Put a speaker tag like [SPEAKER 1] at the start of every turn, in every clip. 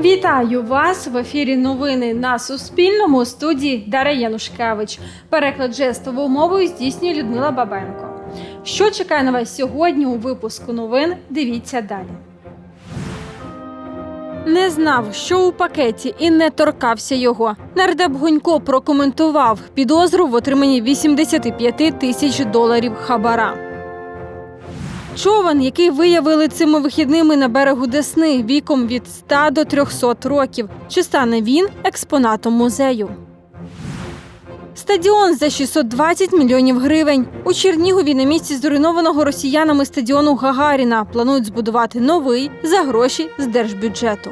[SPEAKER 1] Вітаю вас в ефірі. Новини на Суспільному студії Дар'я Янушкевич. Переклад жестовою мовою здійснює Людмила Бабенко. Що чекає на вас сьогодні у випуску новин? Дивіться далі. Не знав, що у пакеті, і не торкався його. Нардеп Гунько прокоментував підозру в отриманні 85 тисяч доларів хабара. Човен, який виявили цими вихідними на берегу Десни віком від 100 до 300 років. Чи стане він експонатом музею? Стадіон за 620 мільйонів гривень. У Чернігові на місці зруйнованого росіянами стадіону Гагаріна планують збудувати новий за гроші з держбюджету.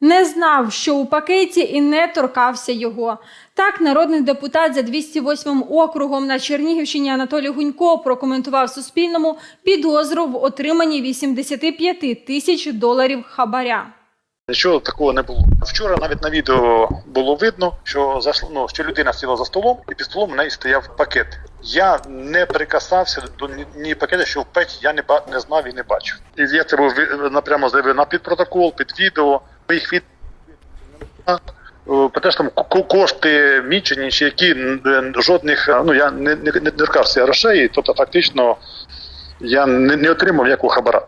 [SPEAKER 1] Не знав, що у пакеті і не торкався його. Так, народний депутат за 208 округом на Чернігівщині Анатолій Гунько прокоментував Суспільному підозру в отриманні 85 тисяч доларів хабаря.
[SPEAKER 2] Нічого такого не було. Вчора навіть на відео було видно, що за ну, що людина сіла за столом, і під столом у неї стояв пакет. Я не прикасався до ні, ні пакета, що в петі я не ба не знав і не бачив. І я це був ви- напрямо заявив на підпротокол, під відео. Моїх від е, про те, що там ко- кошти мічені, які жодних е, ну я не не, не торкався грошей, тобто фактично я не, не отримав ніякого хабара.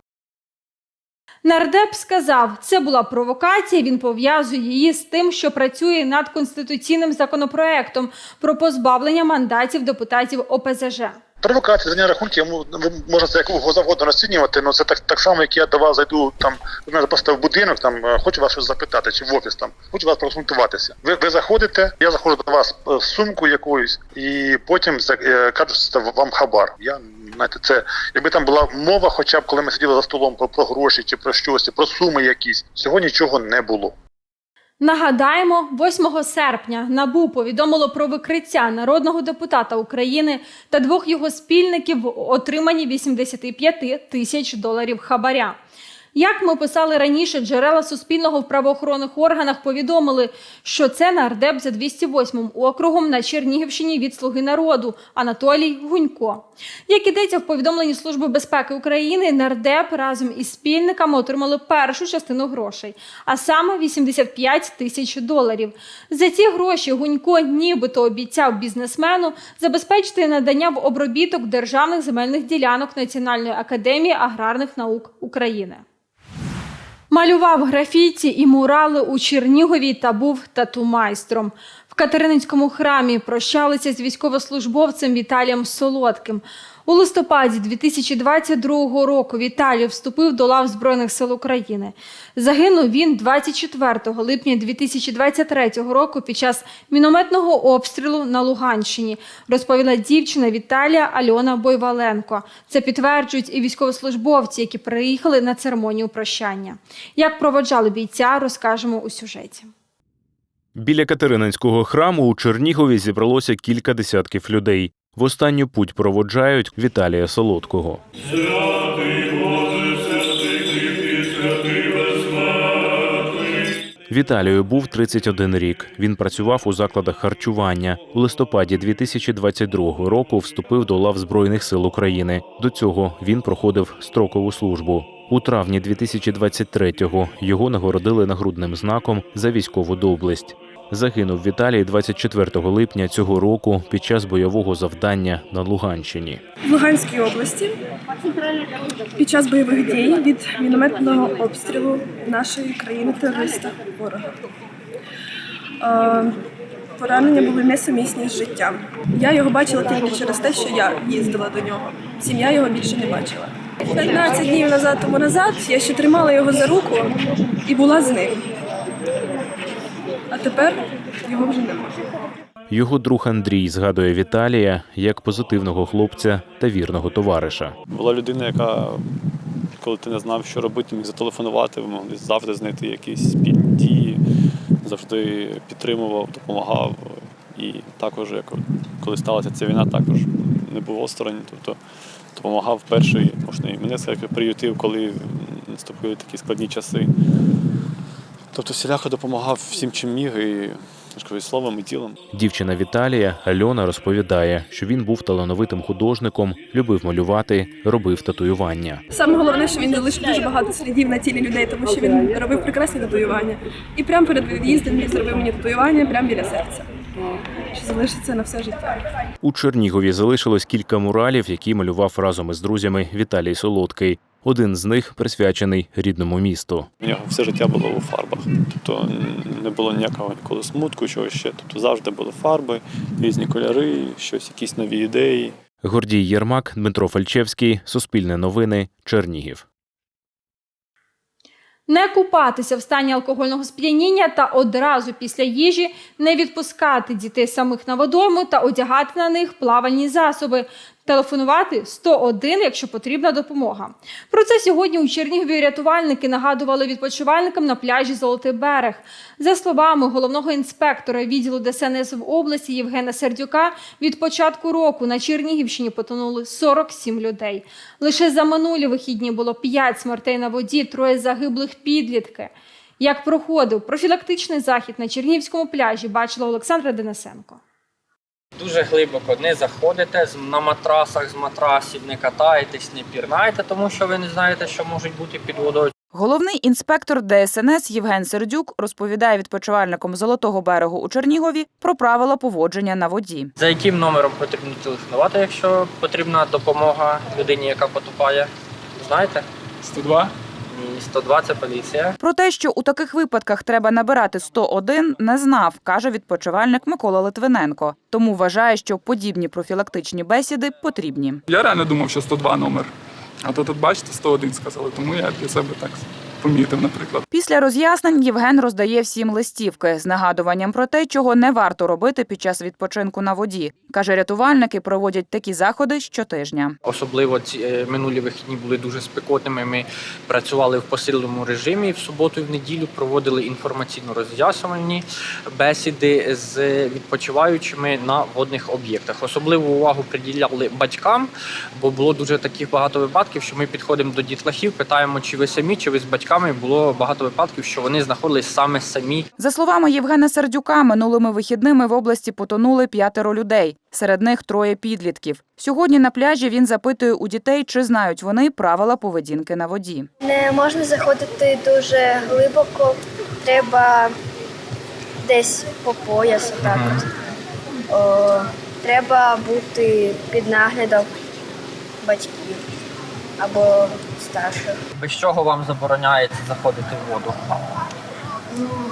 [SPEAKER 1] Нардеп сказав, це була провокація. Він пов'язує її з тим, що працює над конституційним законопроектом про позбавлення мандатів депутатів ОПЗЖ.
[SPEAKER 2] Провокація за рахунки, ви можна це як завгодно розцінювати, але це так, так само, як я до вас зайду там, мене просто в будинок, там е, хочу вас щось запитати, чи в офіс там, хочу вас проконсультуватися. Ви, ви заходите, я заходжу до вас е, з сумку якоюсь, і потім е, що це вам хабар. Я знаєте, це якби там була мова, хоча б коли ми сиділи за столом про, про гроші чи про щось, про суми якісь. Сьогодні нічого не було.
[SPEAKER 1] Нагадаємо, 8 серпня НАБУ повідомило про викриття народного депутата України та двох його спільників в отриманні 85 тисяч доларів хабаря. Як ми писали раніше, джерела Суспільного в правоохоронних органах повідомили, що це нардеп за 208 округом на Чернігівщині від Слуги народу Анатолій Гунько. Як ідеться в повідомленні Служби безпеки України, нардеп разом із спільниками отримали першу частину грошей, а саме 85 тисяч доларів. За ці гроші Гунько нібито обіцяв бізнесмену забезпечити надання в обробіток державних земельних ділянок Національної академії аграрних наук України. Малював графіті і мурали у Чернігові та був тату-майстром. Катерининському храмі прощалися з військовослужбовцем Віталієм Солодким. У листопаді 2022 року Віталій вступив до лав Збройних сил України. Загинув він 24 липня 2023 року під час мінометного обстрілу на Луганщині, розповіла дівчина Віталія Альона Бойваленко. Це підтверджують і військовослужбовці, які приїхали на церемонію прощання. Як проводжали бійця, розкажемо у сюжеті.
[SPEAKER 3] Біля Катерининського храму у Чернігові зібралося кілька десятків людей. В останню путь проводжають Віталія Солодкого. Віталію був 31 рік. Він працював у закладах харчування. У листопаді 2022 року вступив до лав Збройних сил України. До цього він проходив строкову службу. У травні 2023-го його нагородили нагрудним знаком за військову доблесть. Загинув Віталій 24 липня цього року під час бойового завдання на Луганщині.
[SPEAKER 4] в Луганській області під час бойових дій від мінометного обстрілу нашої країни терориста ворога. Поранення були несумісні з життям. Я його бачила тільки через те, що я їздила до нього. Сім'я його більше не бачила. 15 днів назад тому назад я ще тримала його за руку і була з ним. А тепер його вже немає.
[SPEAKER 3] Його друг Андрій згадує Віталія як позитивного хлопця та вірного товариша.
[SPEAKER 5] Була людина, яка, коли ти не знав, що робити, міг зателефонувати, ви могли завжди знайти якісь спільні дії, завжди підтримував, допомагав. І також, як коли сталася ця війна, також не був осторонь, тобто допомагав перший, можна і мене сказати, приютив, коли наступили такі складні часи. Тобто всіляко допомагав всім, чим міг, і кажу, словом і тілом.
[SPEAKER 3] Дівчина Віталія Альона розповідає, що він був талановитим художником, любив малювати, робив татуювання.
[SPEAKER 4] Саме головне, що він залишив дуже багато слідів на тілі людей, тому що він робив прекрасні татуювання. І прямо перед від'їздом він зробив мені татуювання прямо біля серця. Що залишиться на все життя.
[SPEAKER 3] У Чернігові залишилось кілька муралів, які малював разом із друзями Віталій Солодкий. Один з них присвячений рідному місту.
[SPEAKER 5] У нього все життя було у фарбах. Тобто не було ніякого ніколи смутку, чогось ще. Тобто завжди були фарби, різні кольори, щось, якісь нові ідеї.
[SPEAKER 3] Гордій Єрмак, Дмитро Фальчевський, Суспільне новини, Чернігів.
[SPEAKER 1] Не купатися в стані алкогольного сп'яніння та одразу після їжі не відпускати дітей самих на водойму та одягати на них плавальні засоби. Телефонувати 101, якщо потрібна допомога. Про це сьогодні у Чернігові рятувальники нагадували відпочивальникам на пляжі Золотий берег. За словами головного інспектора відділу ДСНС в області Євгена Сердюка, від початку року на Чернігівщині потонули 47 людей. Лише за минулі вихідні було 5 смертей на воді, троє загиблих підлітки. Як проходив профілактичний захід на Чернігівському пляжі, бачила Олександра Денисенко.
[SPEAKER 6] Дуже глибоко не заходите з- на матрасах з матрасів, не катаєтесь, не пірнаєте, тому що ви не знаєте, що можуть бути під водою.
[SPEAKER 7] Головний інспектор ДСНС Євген Сердюк розповідає відпочивальникам Золотого берегу у Чернігові про правила поводження на воді.
[SPEAKER 6] За яким номером потрібно телефонувати, якщо потрібна допомога людині, яка потопає? Знаєте?
[SPEAKER 8] 102?
[SPEAKER 6] 102 – це поліція.
[SPEAKER 7] Про те, що у таких випадках треба набирати 101, не знав, каже відпочивальник Микола Литвиненко. Тому вважає, що подібні профілактичні бесіди потрібні.
[SPEAKER 8] Я реально думав, що 102 номер. А то тут, бачите, 101 сказали, тому я для себе так помітив, наприклад.
[SPEAKER 7] Після роз'яснень Євген роздає всім листівки з нагадуванням про те, чого не варто робити під час відпочинку на воді. Каже, рятувальники проводять такі заходи щотижня.
[SPEAKER 6] Особливо ці е, минулі вихідні були дуже спекотними. Ми працювали в посиленому режимі в суботу і в неділю проводили інформаційно-роз'ясувальні бесіди з відпочиваючими на водних об'єктах. Особливу увагу приділяли батькам, бо було дуже таких багато випадків, що ми підходимо до дітлахів, питаємо, чи ви самі, чи ви з батьками. Було багато випадків, що вони знаходились саме самі
[SPEAKER 7] За словами Євгена Сердюка, минулими вихідними в області потонули п'ятеро людей. Серед них троє підлітків. Сьогодні на пляжі він запитує у дітей, чи знають вони правила поведінки на воді.
[SPEAKER 9] Не можна заходити дуже глибоко, треба десь по пояс. Так от. О, треба бути під наглядом батьків або старших.
[SPEAKER 6] без чого вам забороняється заходити в воду.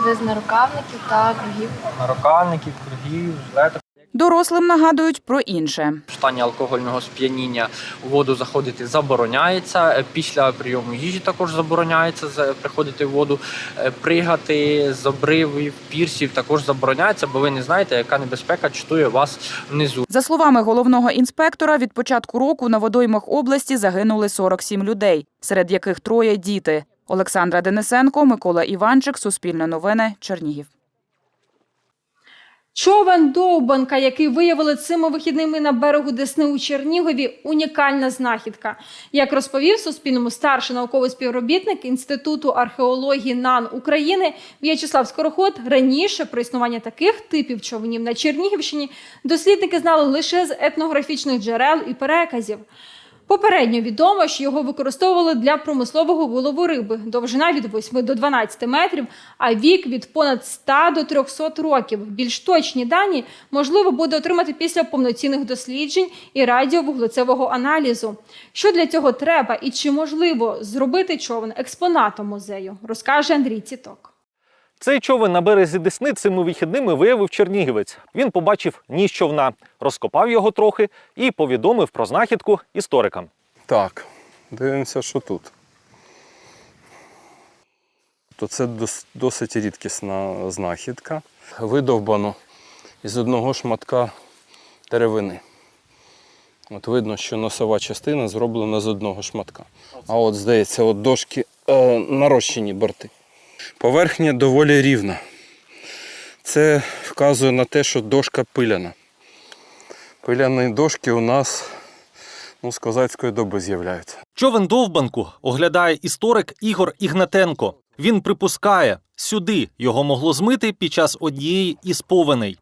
[SPEAKER 9] Без нарукавників та кругів.
[SPEAKER 6] Нарукавників, кругів, жилеток.
[SPEAKER 7] Дорослим нагадують про інше.
[SPEAKER 6] В стані алкогольного сп'яніння у воду заходити забороняється. Е, Після прийому їжі також забороняється за- приходити в воду. Е, Пригати з обривів, пірсів також забороняється, бо ви не знаєте, яка небезпека чатує вас внизу.
[SPEAKER 7] За словами головного інспектора, від початку року на водоймах області загинули 47 людей, серед яких троє діти. Олександра Денисенко, Микола Іванчик, Суспільне новини, Чернігів.
[SPEAKER 1] Човен Довбанка, який виявили цими вихідними на берегу Десни у Чернігові, унікальна знахідка. Як розповів Суспільному старший науковий співробітник Інституту археології НАН України В'ячеслав Скороход, раніше про існування таких типів човнів на Чернігівщині дослідники знали лише з етнографічних джерел і переказів. Попередньо відомо, що його використовували для промислового вилову риби, довжина від 8 до 12 метрів, а вік від понад 100 до 300 років. Більш точні дані можливо буде отримати після повноцінних досліджень і радіовуглецевого аналізу. Що для цього треба і чи можливо зробити човен експонатом музею, розкаже Андрій Ціток.
[SPEAKER 10] Цей човен на березі Десни цими вихідними виявив чернігівець. Він побачив ніж човна, розкопав його трохи і повідомив про знахідку історикам.
[SPEAKER 11] Так, дивимося, що тут. То це досить рідкісна знахідка. Видовбано із одного шматка деревини. От видно, що носова частина зроблена з одного шматка. А от, здається, от дошки е, нарощені борти. Поверхня доволі рівна. Це вказує на те, що дошка пиляна. Пиляні дошки у нас ну, з козацької доби з'являються.
[SPEAKER 10] Човен довбанку оглядає історик Ігор Ігнатенко. Він припускає, сюди його могло змити під час однієї із повеней.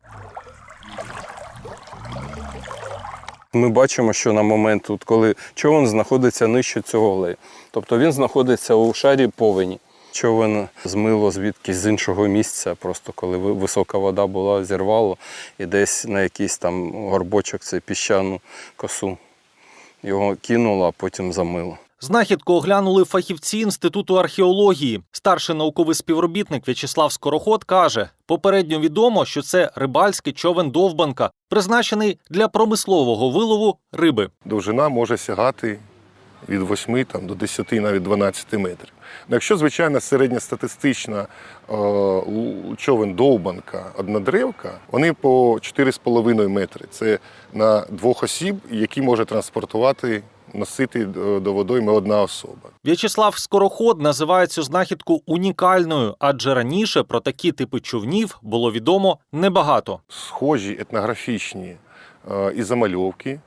[SPEAKER 11] Ми бачимо, що на момент, тут, коли човен знаходиться нижче цього лею. Тобто він знаходиться у шарі повені. Човен змило звідкись з іншого місця, просто коли висока вода була, зірвало і десь на якийсь там горбочок, це піщану косу. Його кинуло, а потім замило.
[SPEAKER 10] Знахідку оглянули фахівці Інституту археології. Старший науковий співробітник В'ячеслав Скороход каже: попередньо відомо, що це рибальський човен довбанка, призначений для промислового вилову риби.
[SPEAKER 12] довжина може сягати від 8 там, до 10, навіть 12 метрів. Ну, якщо, звичайно, середньостатистична е, човен довбанка, однодревка, вони по 4,5 метри. Це на двох осіб, які може транспортувати, носити е, до водойми одна особа.
[SPEAKER 10] В'ячеслав Скороход називає цю знахідку унікальною, адже раніше про такі типи човнів було відомо небагато.
[SPEAKER 12] Схожі етнографічні е, і замальовки,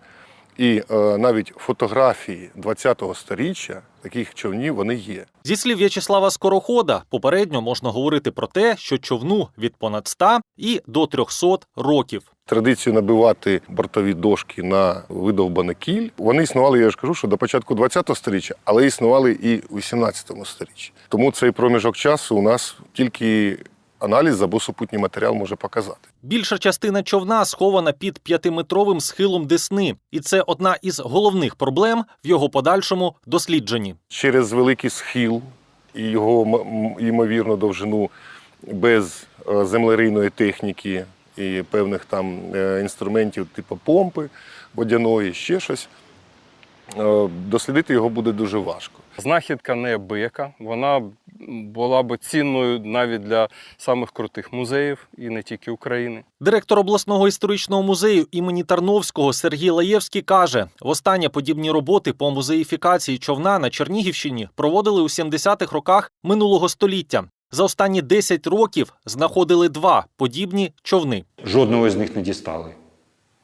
[SPEAKER 12] і е, навіть фотографії ХХ століття таких човнів вони є.
[SPEAKER 10] Зі слів В'ячеслава Скорохода, попередньо можна говорити про те, що човну від понад 100 і до 300 років.
[SPEAKER 12] Традицію набивати бортові дошки на видовбаний кіль. Вони існували, я ж кажу, що до початку ХХ століття, але існували і у XVIII столітті. Тому цей проміжок часу у нас тільки аналіз або супутній матеріал може показати.
[SPEAKER 10] Більша частина човна схована під п'ятиметровим схилом Десни, і це одна із головних проблем в його подальшому дослідженні.
[SPEAKER 12] Через великий схил і його ймовірну довжину без е, землерийної техніки і певних там е, інструментів, типу помпи водяної, ще щось. е, Дослідити його буде дуже важко.
[SPEAKER 11] Знахідка неабияка, вона була б цінною навіть для самих крутих музеїв і не тільки України.
[SPEAKER 10] Директор обласного історичного музею імені Тарновського Сергій Лаєвський каже: востаннє подібні роботи по музеїфікації човна на Чернігівщині проводили у 70-х роках минулого століття. За останні 10 років знаходили два подібні човни.
[SPEAKER 13] Жодного з них не дістали.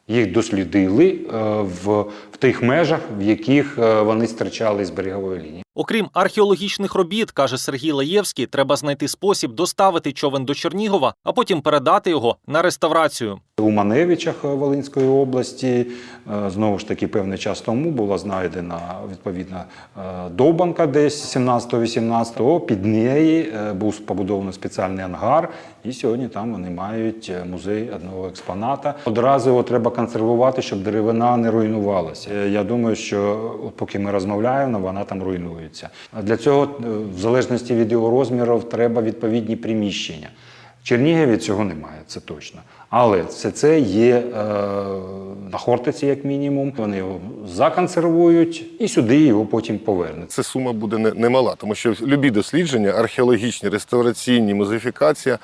[SPEAKER 13] Їх дослідили е, в, в тих межах, в яких е, вони стирчали з берегової лінії.
[SPEAKER 10] Окрім археологічних робіт, каже Сергій Лаєвський, треба знайти спосіб доставити човен до Чернігова, а потім передати його на реставрацію.
[SPEAKER 13] У Маневичах Волинської області е, знову ж таки певний час тому була знайдена відповідна е, довбанка десь 17-18. Під неї е, був побудований спеціальний ангар, і сьогодні там вони мають музей одного експоната. Одразу його треба консервувати, щоб деревина не руйнувалася. Я думаю, що поки ми розмовляємо, вона там руйнується. А Для цього, е, в залежності від його розмірів, треба відповідні приміщення. В Чернігові цього немає, це точно. Але все це є е, на Хортиці, як мінімум. Вони його законсервують і сюди його потім повернуть.
[SPEAKER 12] Це сума буде не- немала, тому що любі дослідження, археологічні, реставраційні, музеїфікація,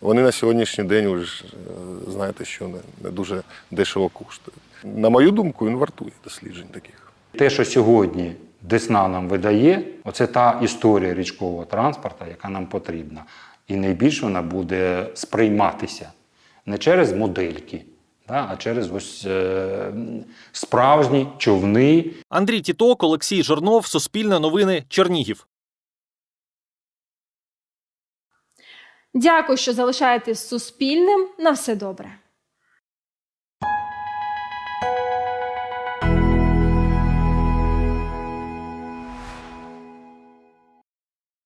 [SPEAKER 12] вони на сьогоднішній день ж е, знаєте, що не, не дуже дешево коштують. На мою думку, він вартує досліджень таких.
[SPEAKER 13] Те, що сьогодні Десна нам видає, оце та історія річкового транспорту, яка нам потрібна. І найбільше вона буде сприйматися не через модельки, да, а через ось е, справжні човни,
[SPEAKER 10] Андрій Тіток, Олексій Жорнов, Суспільне новини, Чернігів.
[SPEAKER 1] Дякую, що залишаєтесь Суспільним. На все добре.